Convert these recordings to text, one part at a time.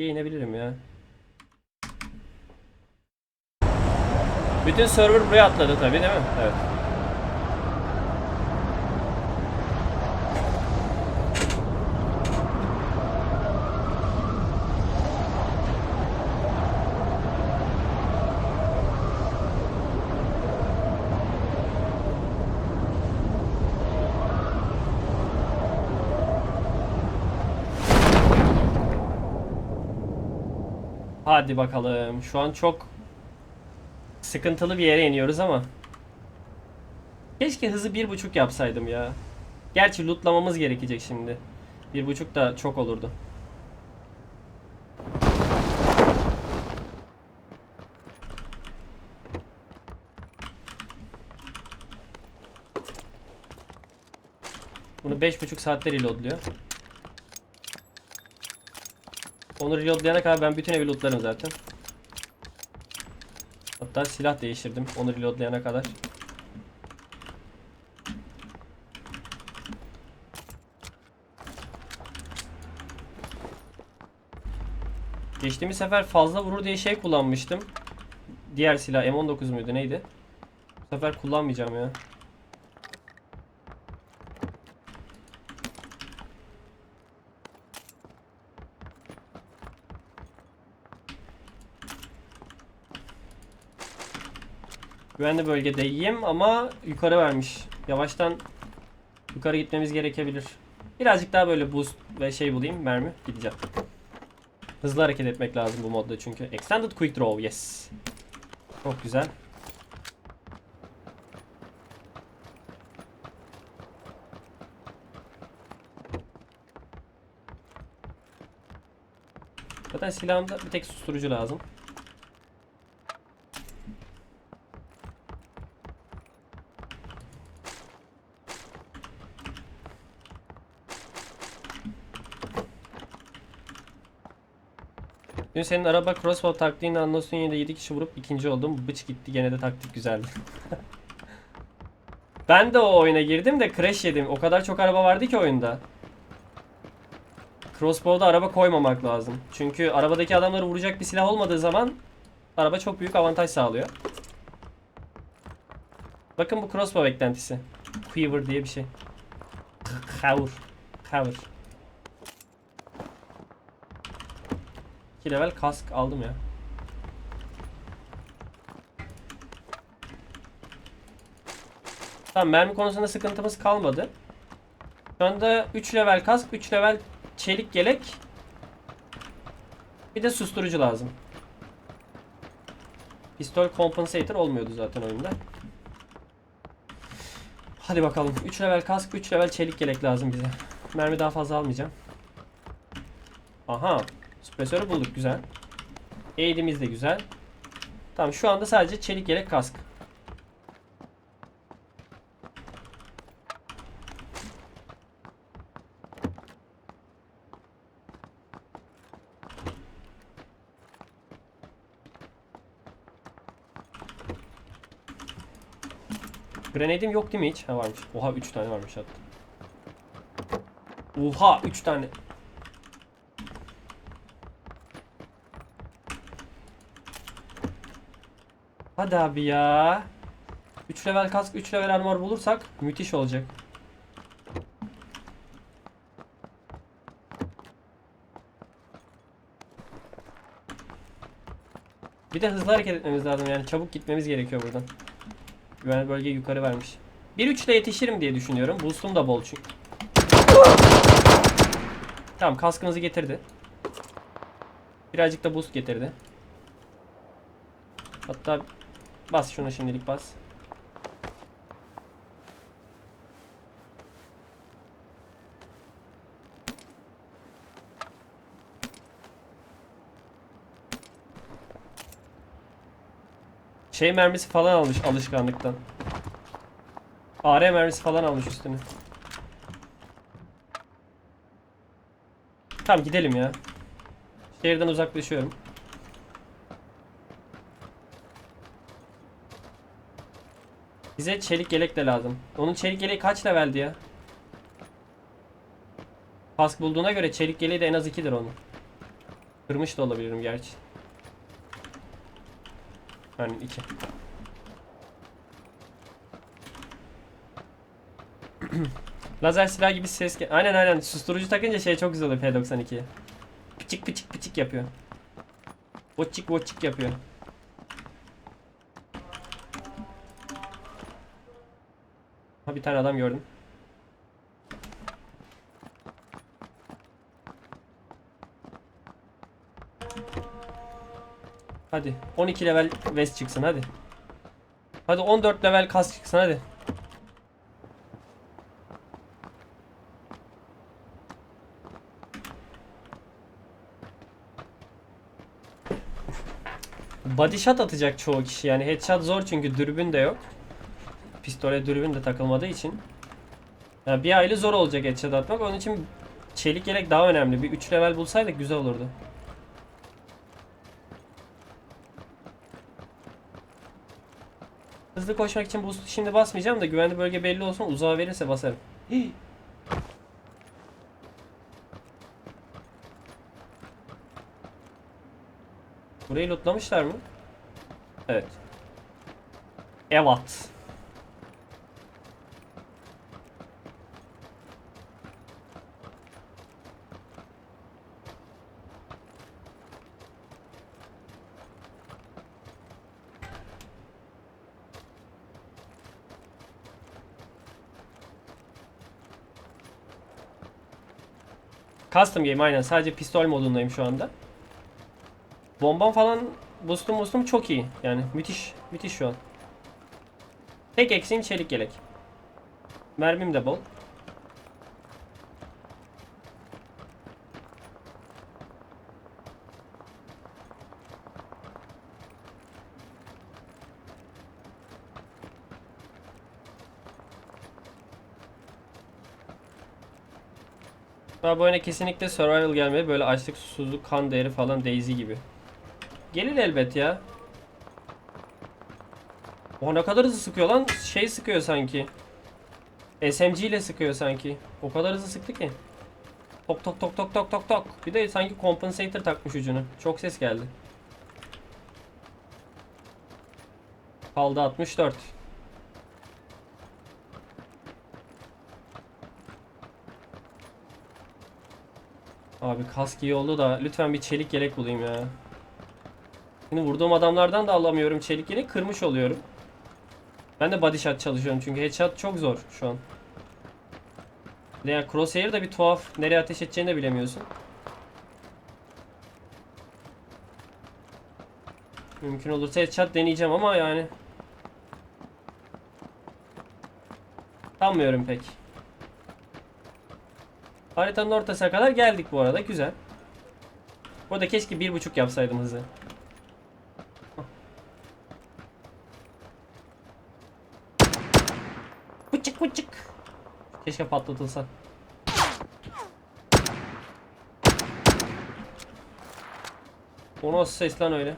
2'ye inebilirim ya. Bütün server buraya atladı tabii değil mi? Evet. Hadi bakalım. Şu an çok sıkıntılı bir yere iniyoruz ama. Keşke hızı bir buçuk yapsaydım ya. Gerçi lootlamamız gerekecek şimdi. Bir buçuk da çok olurdu. Bunu beş buçuk saatte reloadluyor. Onu reloadlayana kadar ben bütün evi lootlarım zaten. Hatta silah değiştirdim onu reloadlayana kadar. Geçtiğimiz sefer fazla vurur diye şey kullanmıştım. Diğer silah M19 muydu neydi? Bu sefer kullanmayacağım ya. Güvenli bölgedeyim ama yukarı vermiş. Yavaştan yukarı gitmemiz gerekebilir. Birazcık daha böyle boost ve şey bulayım mermi gideceğim. Hızlı hareket etmek lazım bu modda çünkü. Extended Quick Draw yes. Çok güzel. Zaten silahımda bir tek susturucu lazım. Dün senin araba crossbow taktiğini de 7 kişi vurup ikinci oldum. Bıç gitti gene de taktik güzeldi. ben de o oyuna girdim de crash yedim. O kadar çok araba vardı ki oyunda. Crossbow'da araba koymamak lazım. Çünkü arabadaki adamları vuracak bir silah olmadığı zaman araba çok büyük avantaj sağlıyor. Bakın bu crossbow eklentisi. Quiver diye bir şey. Cover. Cover. 2 level kask aldım ya. Tamam mermi konusunda sıkıntımız kalmadı. Şu anda 3 level kask, 3 level çelik yelek. Bir de susturucu lazım. Pistol compensator olmuyordu zaten oyunda. Hadi bakalım. 3 level kask, 3 level çelik yelek lazım bize. Mermi daha fazla almayacağım. Aha. Süpresörü bulduk güzel. Aid'imiz de güzel. Tamam şu anda sadece çelik yelek kask. Grenade'im yok değil mi hiç? Ha varmış. Oha 3 tane varmış hatta. Oha 3 tane. Hadi abi ya. 3 level kask, 3 level armor bulursak müthiş olacak. Bir de hızlı hareket etmemiz lazım yani çabuk gitmemiz gerekiyor buradan. Güvenli bölge yukarı vermiş. 1-3 ile yetişirim diye düşünüyorum. Boost'um da bol çünkü. Tamam kaskımızı getirdi. Birazcık da boost getirdi. Hatta bas şunu şimdilik bas. Şey mermisi falan almış alışkanlıktan. AR mermisi falan almış üstüne. Tamam gidelim ya. Şehirden uzaklaşıyorum. Bize çelik yelek de lazım. Onun çelik yeleği kaç leveldi ya? Kask bulduğuna göre çelik yeleği de en az 2'dir onun. Kırmış da olabilirim gerçi. Yani iki. Lazer silah gibi ses Aynen aynen susturucu takınca şey çok güzel oluyor P92'ye. Pıçık pıçık pıçık yapıyor. Voçik voçik yapıyor. Bir tane adam gördüm. Hadi 12 level vest çıksın hadi. Hadi 14 level kas çıksın hadi. Body shot atacak çoğu kişi yani headshot zor çünkü dürbün de yok. Pistole dürbün de takılmadığı için. Yani bir aile zor olacak headshot atmak. Onun için çelik yelek daha önemli. Bir 3 level bulsaydık güzel olurdu. Hızlı koşmak için boost şimdi basmayacağım da güvenli bölge belli olsun. Uzağa verirse basarım. Burayı lootlamışlar mı? Evet. Evet. Custom game aynen. Sadece pistol modundayım şu anda. Bombam falan boostum boostum çok iyi. Yani müthiş. Müthiş şu an. Tek eksiğim çelik yelek. Mermim de bol. Daha bu oyuna kesinlikle survival gelmeli. Böyle açlık, susuzluk, kan değeri falan Daisy gibi. Gelir elbet ya. O ne kadar hızlı sıkıyor lan. Şey sıkıyor sanki. SMG ile sıkıyor sanki. O kadar hızlı sıktı ki. Tok tok tok tok tok tok tok. Bir de sanki compensator takmış ucunu. Çok ses geldi. Kaldı 64. Abi kask iyi oldu da lütfen bir çelik yelek bulayım ya. Şimdi vurduğum adamlardan da alamıyorum çelik yelek kırmış oluyorum. Ben de body shot çalışıyorum çünkü headshot çok zor şu an. De Yani crosshair da bir tuhaf nereye ateş edeceğini de bilemiyorsun. Mümkün olursa headshot deneyeceğim ama yani Sanmıyorum pek. Haritanın ortasına kadar geldik bu arada. Güzel. Burada keşke bir buçuk yapsaydım hızı. Bıçık bıçık. Keşke patlatılsa. O nasıl ses lan öyle?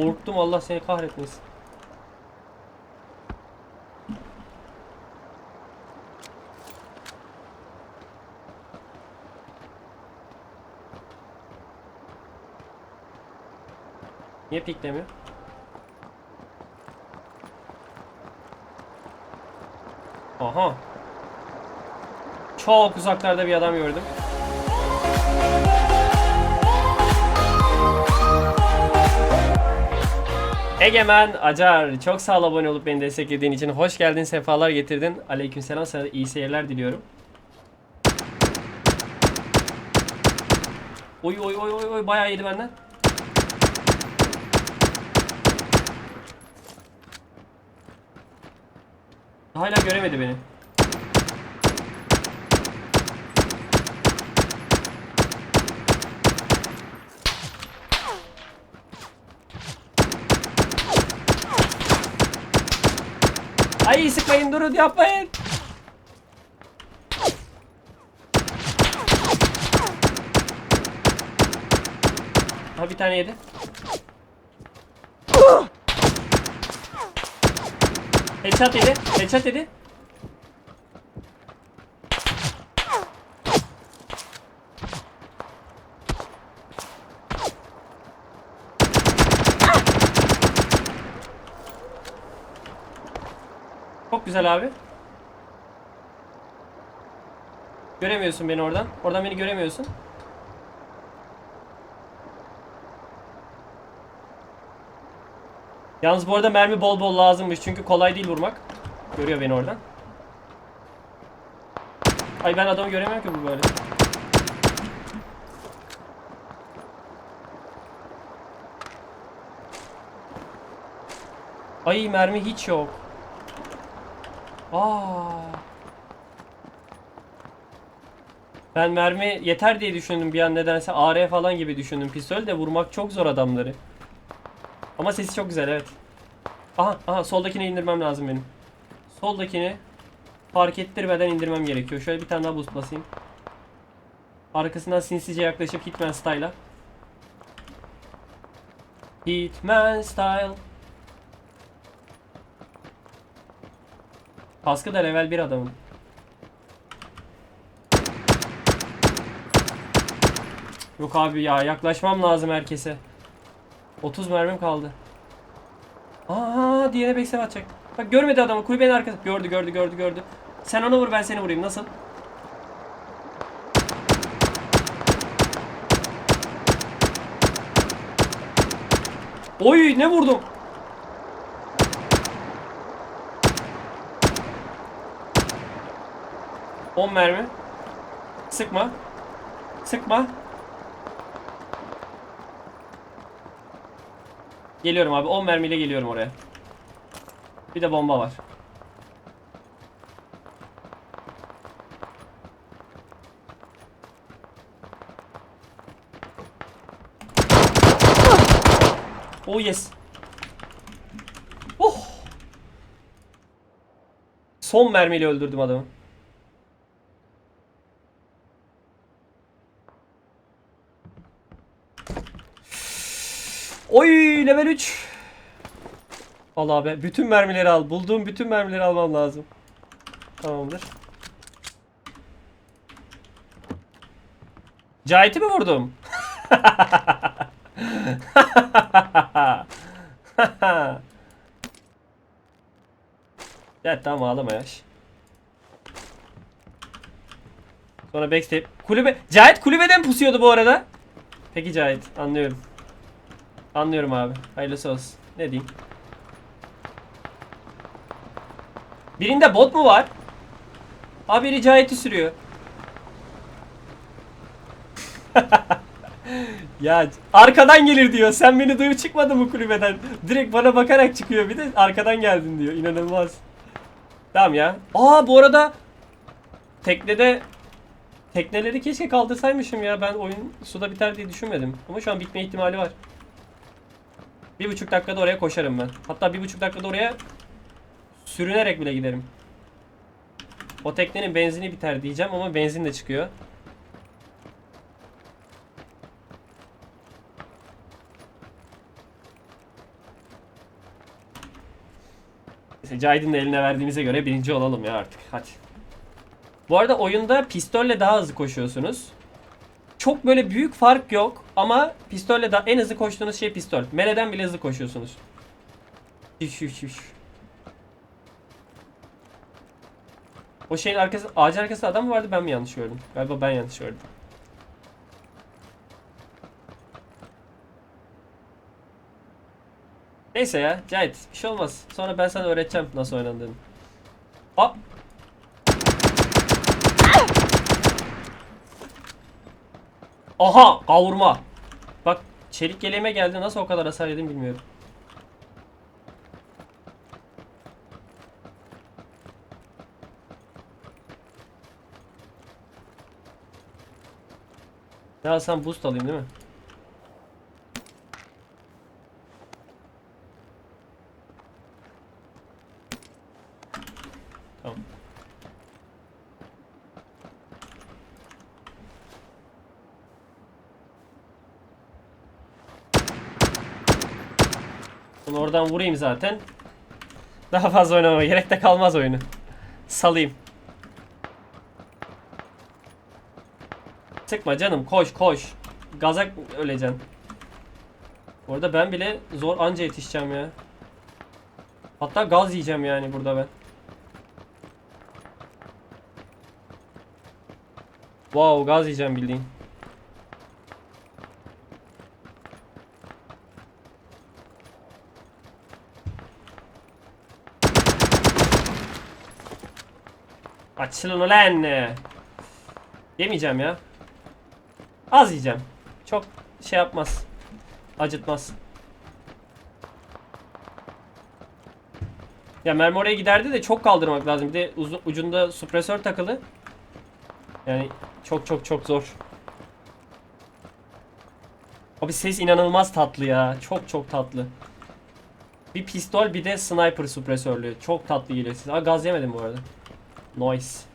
Korktum Allah seni kahretmesin. Niye piklemiyor? Aha. Çok uzaklarda bir adam gördüm. Egemen Acar çok sağ ol abone olup beni desteklediğin için. Hoş geldin, sefalar getirdin. Aleykümselam sana iyi seyirler diliyorum. Oy oy oy oy oy bayağı yedi benden. Hala göremedi beni. Ay sıkmayın durun yapmayın. Ha bir tane yedi. Headshot yedi. Headshot yedi. Güzel abi. Göremiyorsun beni oradan. Oradan beni göremiyorsun. Yalnız bu arada mermi bol bol lazımmış çünkü kolay değil vurmak. Görüyor beni oradan. Ay ben adamı göremiyorum ki bu böyle. Ay mermi hiç yok. Aa. Ben mermi yeter diye düşündüm bir an nedense AR falan gibi düşündüm. Pistol de vurmak çok zor adamları. Ama sesi çok güzel evet. Aha aha soldakini indirmem lazım benim. Soldakini fark ettirmeden indirmem gerekiyor. Şöyle bir tane daha boost basayım. Arkasından sinsice yaklaşıp Hitman style'a. Hitman style. Kaskı da level 1 adamın. Yok abi ya yaklaşmam lazım herkese. 30 mermim kaldı. Aa diğerine backstab atacak. Bak görmedi adamı kulübenin arkası. Gördü gördü gördü gördü. Sen onu vur ben seni vurayım nasıl? Oy ne vurdum? On mermi. Sıkma. Sıkma. Geliyorum abi 10 mermiyle geliyorum oraya. Bir de bomba var. Oh yes. Oh. Son mermiyle öldürdüm adamı. Oy level 3. Al abi. Bütün mermileri al. Bulduğum bütün mermileri almam lazım. Tamamdır. Cahit'i mi vurdum? ya tamam ağlama yaş. Sonra backstep. Kulübe... Cahit kulübeden pusuyordu bu arada. Peki Cahit anlıyorum. Anlıyorum abi. Hayırlısı olsun. Ne diyeyim? Birinde bot mu var? Abi biri Cahit'i sürüyor. ya arkadan gelir diyor. Sen beni duyup çıkmadın mı kulübeden? Direkt bana bakarak çıkıyor. Bir de arkadan geldin diyor. İnanılmaz. Tamam ya. Aa bu arada teknede tekneleri keşke kaldırsaymışım ya. Ben oyun suda biter diye düşünmedim. Ama şu an bitme ihtimali var. Bir buçuk dakikada oraya koşarım ben. Hatta bir buçuk dakikada oraya sürünerek bile giderim. O teknenin benzini biter diyeceğim ama benzin de çıkıyor. Neyse de eline verdiğimize göre birinci olalım ya artık. Hadi. Bu arada oyunda pistolle daha hızlı koşuyorsunuz. Çok böyle büyük fark yok ama pistolle da en hızlı koştuğunuz şey pistol. Mele'den bile hızlı koşuyorsunuz. Şiş şiş şiş. O şeyin arkası, ağacın arkasında adam mı vardı ben mi yanlış gördüm? Galiba ben yanlış gördüm. Neyse ya Cahit bir şey olmaz. Sonra ben sana öğreteceğim nasıl oynandığını. Aa! Aha kavurma. Çelik yeleğime geldi nasıl o kadar hasar yedim bilmiyorum. Ne alsam boost alayım değil mi? Tamam. Bunu oradan vurayım zaten. Daha fazla oynamama gerek de kalmaz oyunu. Salayım. Sıkma canım koş koş. Gaza öleceksin. Orada ben bile zor anca yetişeceğim ya. Hatta gaz yiyeceğim yani burada ben. Wow gaz yiyeceğim bildiğin. Açılın ulan. Yemeyeceğim ya. Az yiyeceğim. Çok şey yapmaz. Acıtmaz. Ya mermi oraya giderdi de çok kaldırmak lazım. Bir de uzun, ucunda supresör takılı. Yani çok çok çok zor. Abi ses inanılmaz tatlı ya. Çok çok tatlı. Bir pistol bir de sniper supresörlü. Çok tatlı geliyor size. Aa gaz yemedim bu arada. Noise.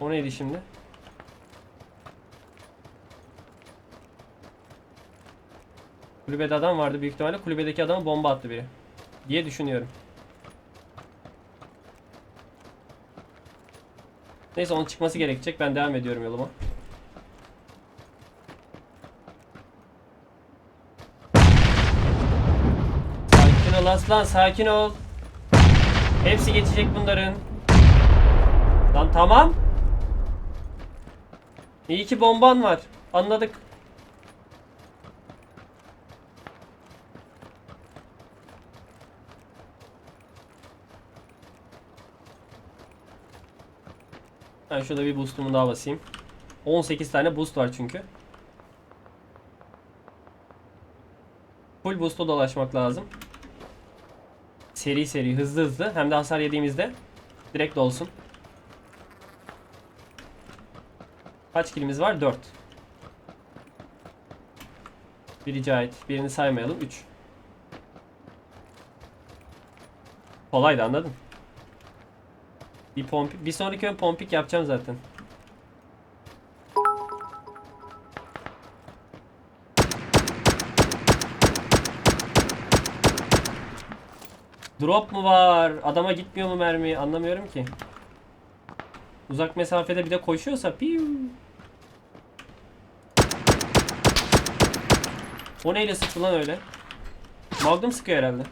O neydi şimdi? Kulübede adam vardı büyük ihtimalle. Kulübedeki adama bomba attı biri. Diye düşünüyorum. Neyse onun çıkması gerekecek. Ben devam ediyorum yoluma. Sakin ol aslan sakin ol. Hepsi geçecek bunların. Lan tamam. İyi ki bomban var. Anladık. Ben şurada bir boostumu daha basayım. 18 tane boost var çünkü. Full boost'a dolaşmak lazım. Seri seri hızlı hızlı hem de hasar yediğimizde direkt olsun. Kaç kilimiz var? 4. Bir rica et. Birini saymayalım. 3. Kolaydı anladın? Bir pompik, bir sonraki ön pompik yapacağım zaten. Drop mu var? Adama gitmiyor mu mermi? Anlamıyorum ki. Uzak mesafede bir de koşuyorsa piu. O neyle sıktı lan öyle? Magnum sıkıyor herhalde.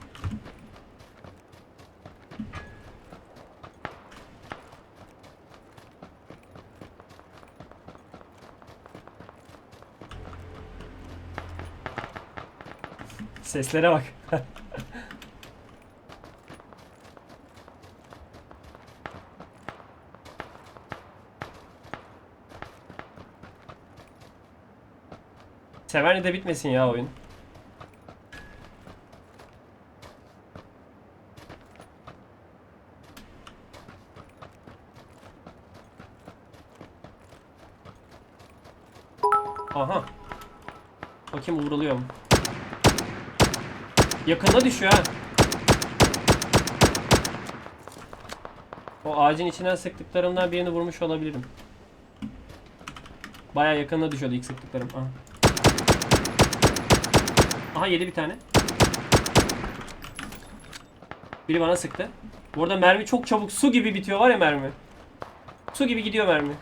Seslere bak. Severni bitmesin ya oyun. Aha. Bakayım vuruluyor mu? Yakında düşüyor ha. O ağacın içinden sıktıklarımdan birini vurmuş olabilirim. Baya yakında düşüyordu ilk sıktıklarım. Aha. Aha yedi bir tane. Biri bana sıktı. Bu arada mermi çok çabuk su gibi bitiyor var ya mermi. Su gibi gidiyor mermi.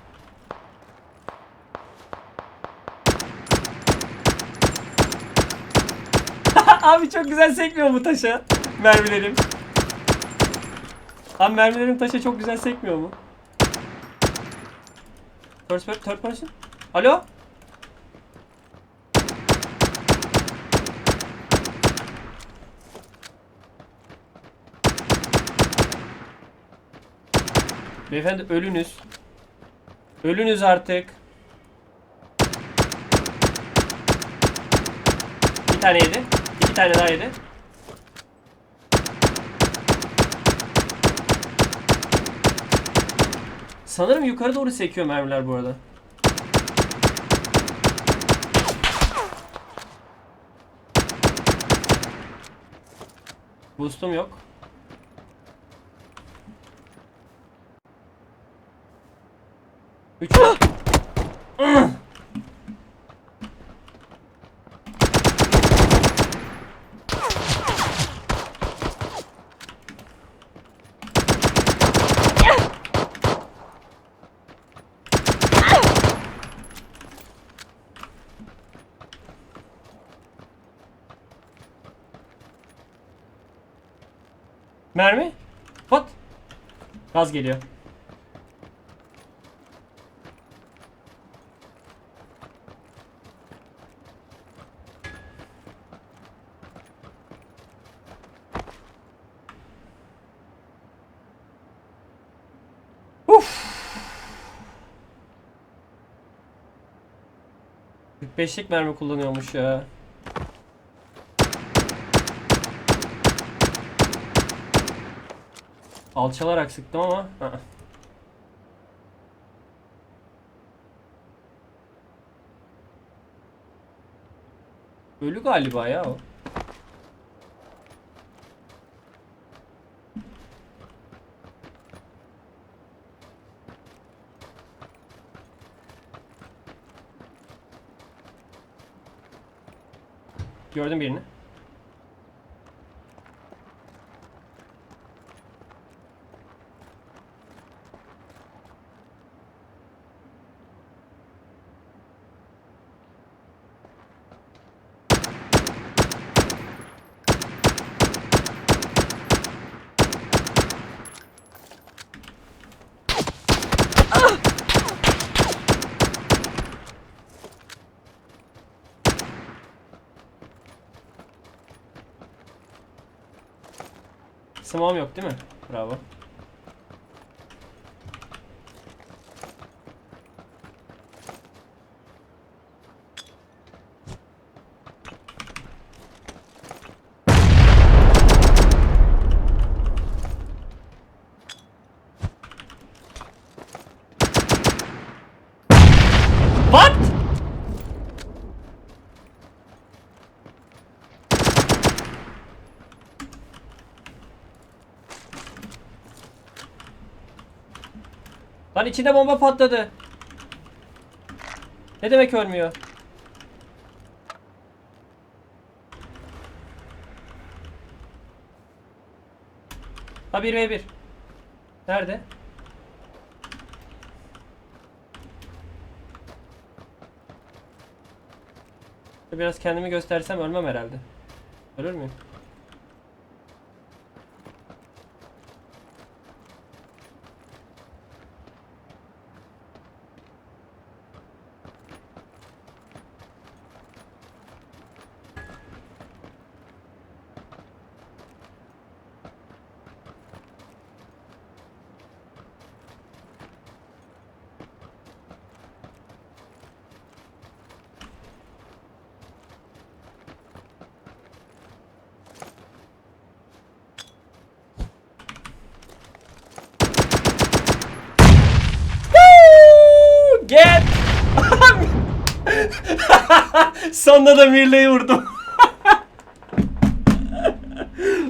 Abi çok güzel sekmiyor bu taşa. Mermilerim. Abi mermilerim taşa çok güzel sekmiyor mu? First third person. Alo? Beyefendi ölünüz. Ölünüz artık. Bir tane yedi. İki tane daha yedi. Sanırım yukarı doğru sekiyor mermiler bu arada. Boost'um yok. Üç. Mermi? Pat. Gaz geliyor. Uf. 45'lik mermi kullanıyormuş ya. Alçalarak sıktım ama. ı-ı. Ölü galiba ya o. Gördüm birini. Smoke'um yok değil mi? Bravo. Lan içinde bomba patladı. Ne demek ölmüyor? Ha 1v1. Nerede? Biraz kendimi göstersem ölmem herhalde. Ölür müyüm? Sonunda da Mirle'yi vurdum.